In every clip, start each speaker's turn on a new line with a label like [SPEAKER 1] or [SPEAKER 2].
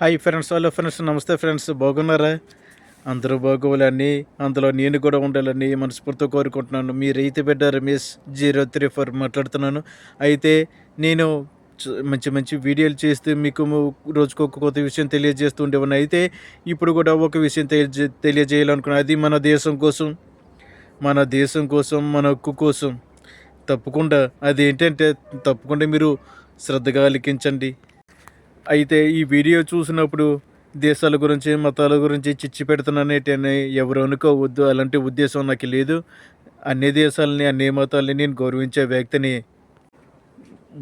[SPEAKER 1] Hi friends hello friends నమస్తే friends బాగున్నారా? అందరూ బాగోవాలని అందులో నేను కూడా ఉండాలని మనస్ఫూర్తిగా కోరుకుంటున్నాను. మీ రైతు బిడ్డ రమేష్ జీరో త్రీ ఫోర్ మాట్లాడుతున్నాను. అయితే నేను మంచి మంచి వీడియోలు చేస్తూ మీకు రోజుకు ఒక కొత్త విషయం తెలియజేస్తూ ఉండేవాడిని. అయితే ఇప్పుడు కూడా ఒక విషయం తెలియజే తెలియజేయాలనుకున్నాను అది మన దేశం కోసం మన దేశం కోసం మన హక్కు కోసం. తప్పకుండా అది ఏంటంటే తప్పకుండా మీరు శ్రద్ధగా అలికించండి అయితే ఈ వీడియో చూసినప్పుడు దేశాల గురించి మతాల గురించి చిచ్చి పెడుతున్నానేటని ఎవరు అనుకోవద్దు. అలాంటి ఉద్దేశం నాకు లేదు. అన్ని దేశాలని అన్ని మతాలని నేను గౌరవించే వ్యక్తిని.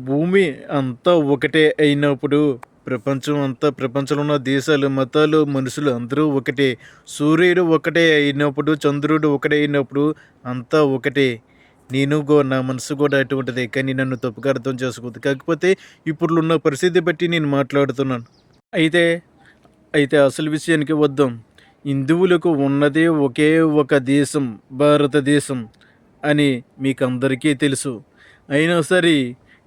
[SPEAKER 1] భూమి అంతా ఒకటే అయినప్పుడు ప్రపంచం అంతా ప్రపంచంలో ఉన్న దేశాలు మతాలు మనుషులు అందరూ ఒకటే. సూర్యుడు ఒకటే అయినప్పుడు చంద్రుడు ఒకటే అయినప్పుడు అంతా ఒకటే. నేను గో నా మనసు కూడా అటువంటిదే కానీ నన్ను తప్పుగా అర్థం చేసుకోవద్దు. కాకపోతే ఇప్పుడున్న పరిస్థితి బట్టి నేను మాట్లాడుతున్నాను. అయితే అయితే అసలు విషయానికి వద్దాం. హిందువులకు ఉన్నదే ఒకే ఒక దేశం భారతదేశం అని మీకు అందరికీ తెలుసు. అయినా సరే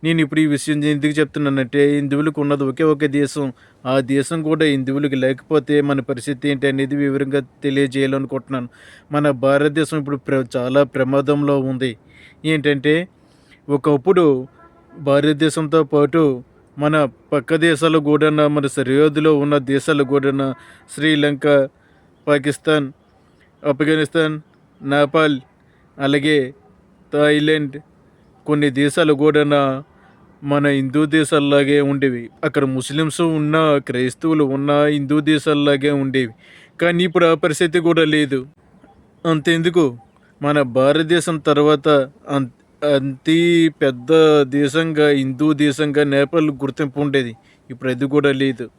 [SPEAKER 1] నేను ఇప్పుడు ఈ విషయం ఎందుకు చెప్తున్నానంటే హిందువులకు ఉన్నది ఒకే ఒక దేశం. ఆ దేశం కూడా హిందువులకు లేకపోతే మన పరిస్థితి ఏంటి అనేది వివరంగా తెలియజేయాలనుకుంటున్నాను. మన భారతదేశం ఇప్పుడు ప్ర చాలా ప్రమాదంలో ఉంది. ఏంటంటే ఒకప్పుడు భారతదేశంతో పాటు మన పక్క దేశాలు కూడా మన సరిహద్దులో ఉన్న దేశాలు కూడా శ్రీలంక పాకిస్తాన్ ఆఫ్ఘనిస్తాన్ నేపాల్ అలాగే థాయిలాండ్ కొన్ని దేశాలు కూడా మన హిందూ దేశాల్లాగే ఉండేవి. అక్కడ ముస్లిమ్స్ ఉన్న క్రైస్తవులు ఉన్న హిందూ దేశాల్లాగే ఉండేవి. కానీ ఇప్పుడు ఆ పరిస్థితి కూడా లేదు. అంతెందుకు? మన భారతదేశం తర్వాత అం- అతి పెద్ద దేశంగా హిందూ దేశంగా నేపాల్ గుర్తింపు ఉండేది. ఇప్పుడు అది కూడా లేదు.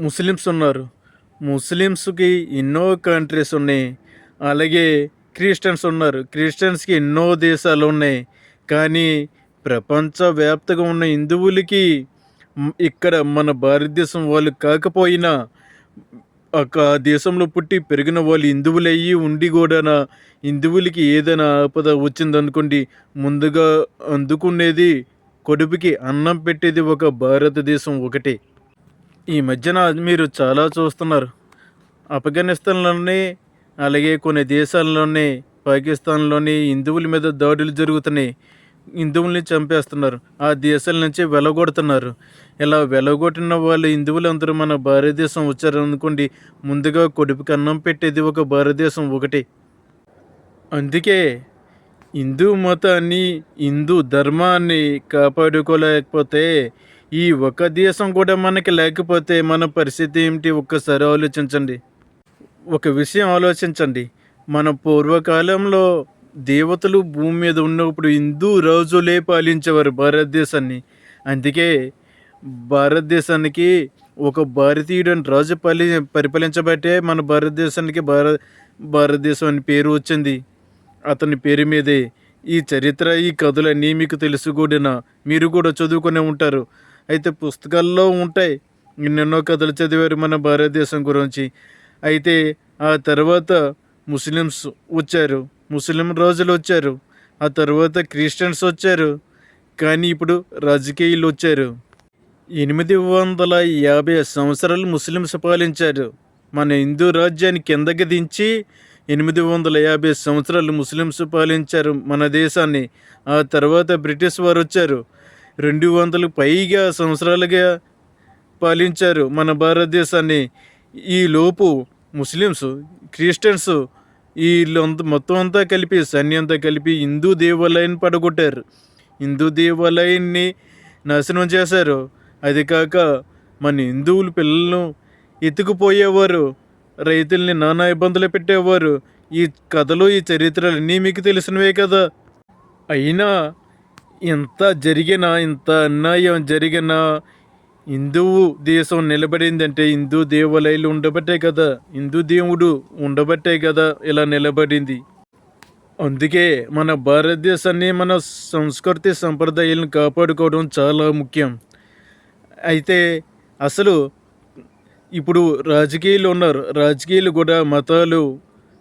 [SPEAKER 1] ముస్లిమ్స్ ఉన్నారు. ముస్లిమ్స్కి ఎన్నో కంట్రీస్ ఉన్నాయి. అలాగే క్రిస్టియన్స్ ఉన్నారు. క్రిస్టియన్స్కి ఎన్నో దేశాలు ఉన్నాయి. కానీ ప్రపంచవ్యాప్తంగా ఉన్న హిందువులకి ఇక్కడ మన భారతదేశం వాళ్ళు కాకపోయినా ఒక దేశంలో పుట్టి పెరిగిన వాళ్ళు హిందువులు అయ్యి ఉండి కూడా హిందువులకి ఏదైనా ఆపద వచ్చిందనుకోండి ముందుగా అందుకునేది కొడుపుకి అన్నం పెట్టేది ఒక భారతదేశం ఒకటే. ఈ మధ్యన మీరు చాలా చూస్తున్నారు. ఆఫ్ఘనిస్తాన్లోనే అలాగే కొన్ని దేశాల్లోనే పాకిస్తాన్లోని హిందువుల మీద దాడులు జరుగుతున్నాయి. హిందువుల్ని చంపేస్తున్నారు. ఆ దేశాల నుంచి వెలగొడుతున్నారు. ఇలా వెలగొట్టిన వాళ్ళు హిందువులందరూ మన భారతదేశం వచ్చారనుకోండి ముందుగా కొడుపు కన్నం పెట్టేది ఒక భారతదేశం ఒకటి. అందుకే హిందూ మతాన్ని హిందూ ధర్మాన్ని కాపాడుకోలేకపోతే ఈ ఒక దేశం కూడా మనకి లేకపోతే మన పరిస్థితి ఏమిటి? ఒక్కసారి ఆలోచించండి. ఒక విషయం ఆలోచించండి. మన పూర్వకాలంలో దేవతలు భూమి మీద ఉన్నప్పుడు హిందూ రాజులే పాలించేవారు భారతదేశాన్ని. అందుకే భారతదేశానికి ఒక భారతీయుడని రాజు పాలి పరిపాలించబట్టే మన భారతదేశానికి భార భారతదేశం అని పేరు వచ్చింది. అతని పేరు మీదే ఈ చరిత్ర ఈ కథలన్నీ మీకు తెలుసుకూడిన మీరు కూడా చదువుకునే ఉంటారు. అయితే పుస్తకాల్లో ఉంటాయి. ఎన్నెన్నో కథలు చదివారు మన భారతదేశం గురించి. అయితే ఆ తర్వాత ముస్లిమ్స్ వచ్చారు ముస్లిం రోజులు వచ్చారు ఆ తర్వాత క్రిస్టియన్స్ వచ్చారు కానీ ఇప్పుడు రాజకీయులు వచ్చారు. ఎనిమిది వందల యాభై సంవత్సరాలు ముస్లిమ్స్ పాలించారు. మన హిందూ రాజ్యాన్ని కిందకి దించి ఎనిమిది వందల యాభై సంవత్సరాలు ముస్లిమ్స్ పాలించారు మన దేశాన్ని. ఆ తర్వాత బ్రిటిష్ వారు వచ్చారు. రెండు వందలు పైగా సంవత్సరాలుగా పాలించారు మన భారతదేశాన్ని. ఈ లోపు ముస్లిమ్స్ క్రిస్టియన్స్ వీళ్ళు అంత మొత్తం అంతా కలిపి సైన్యంతా కలిపి హిందూ దేవాలయాన్ని పడగొట్టారు. హిందూ దేవాలయాన్ని నాశనం చేశారు. అది కాక మన హిందువులు పిల్లలను ఎత్తుకుపోయేవారు. రైతుల్ని నానా ఇబ్బందులు పెట్టేవారు. ఈ కథలు ఈ చరిత్రలన్నీ మీకు తెలిసినవే కదా. అయినా ఇంత జరిగినా ఇంత అన్యాయం జరిగినా హిందువు దేశం నిలబడిందంటే హిందూ దేవాలయాలు ఉండబట్టే కదా హిందూ దేవుడు ఉండబట్టే కదా ఇలా నిలబడింది. అందుకే మన భారతదేశాన్ని మన సంస్కృతి సంప్రదాయాలను కాపాడుకోవడం చాలా ముఖ్యం. అయితే అసలు ఇప్పుడు రాజకీయాలు ఉన్నారు. రాజకీయాలు కూడా మతాలు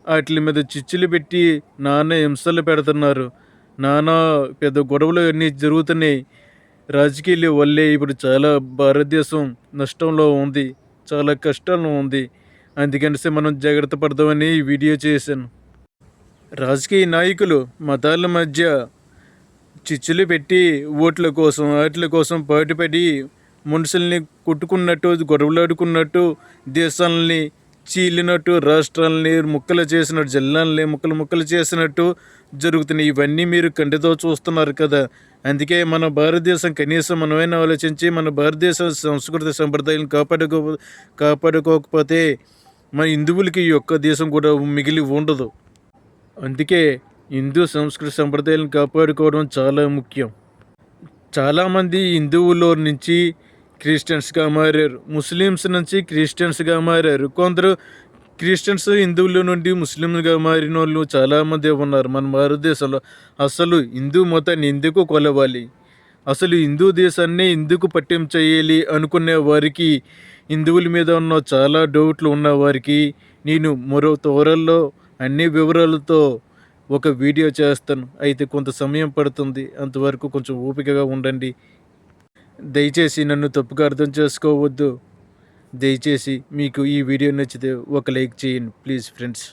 [SPEAKER 1] వాటి మీద చిచ్చులు పెట్టి నానా హింసలు పెడుతున్నారు. నానా పెద్ద గొడవలు అన్నీ జరుగుతున్నాయి. రాజకీయాల వల్లే ఇప్పుడు చాలా భారతదేశం నష్టంలో ఉంది చాలా కష్టంలో ఉంది. అందుకనేసి మనం జాగ్రత్త పడదామని ఈ వీడియో చేశాను. రాజకీయ నాయకులు మతాల మధ్య చిచ్చులు పెట్టి ఓట్ల కోసం వాటిల కోసం పాటుపడి మనుషుల్ని కొట్టుకున్నట్టు గొడవలాడుకున్నట్టు దేశాలని చీలినట్టు రాష్ట్రాలని ముక్కలు చేసినట్టు జిల్లాలని ముక్కలు ముక్కలు చేసినట్టు జరుగుతున్నాయి ఇవన్నీ మీరు కంటితో చూస్తున్నారు కదా. అందుకే మన భారతదేశం కనీసం మనమైనా ఆలోచించి మన భారతదేశ సంస్కృతి సంప్రదాయాలను కాపాడుకో కాపాడుకోకపోతే మన హిందువులకి ఈ యొక్క దేశం కూడా మిగిలి ఉండదు. అందుకే హిందూ సంస్కృతి సంప్రదాయాలను కాపాడుకోవడం చాలా ముఖ్యం. చాలామంది హిందువులో నుంచి క్రిస్టియన్స్గా మారారు. ముస్లిమ్స్ నుంచి క్రిస్టియన్స్గా మారారు. కొందరు క్రిస్టియన్స్ హిందువుల నుండి ముస్లింలుగా మారిన వాళ్ళు చాలామంది ఉన్నారు. మన భారతదేశంలో అసలు హిందూ మతాన్ని ఎందుకు కొలవాలి? అసలు హిందూ దేశాన్ని ఎందుకు పట్టిం చేయాలి అనుకునే వారికి హిందువుల మీద ఉన్న చాలా డౌట్లు ఉన్న వారికి నేను మరో తోరల్లో అన్ని వివరాలతో ఒక వీడియో చేస్తాను. అయితే కొంత సమయం పడుతుంది. అంతవరకు కొంచెం ఓపికగా ఉండండి. దయచేసి నన్ను తప్పుగా అర్థం చేసుకోవద్దు. దయచేసి మీకు ఈ వీడియో నచ్చితే ఒక లైక్ చేయండి ప్లీజ్ ఫ్రెండ్స్.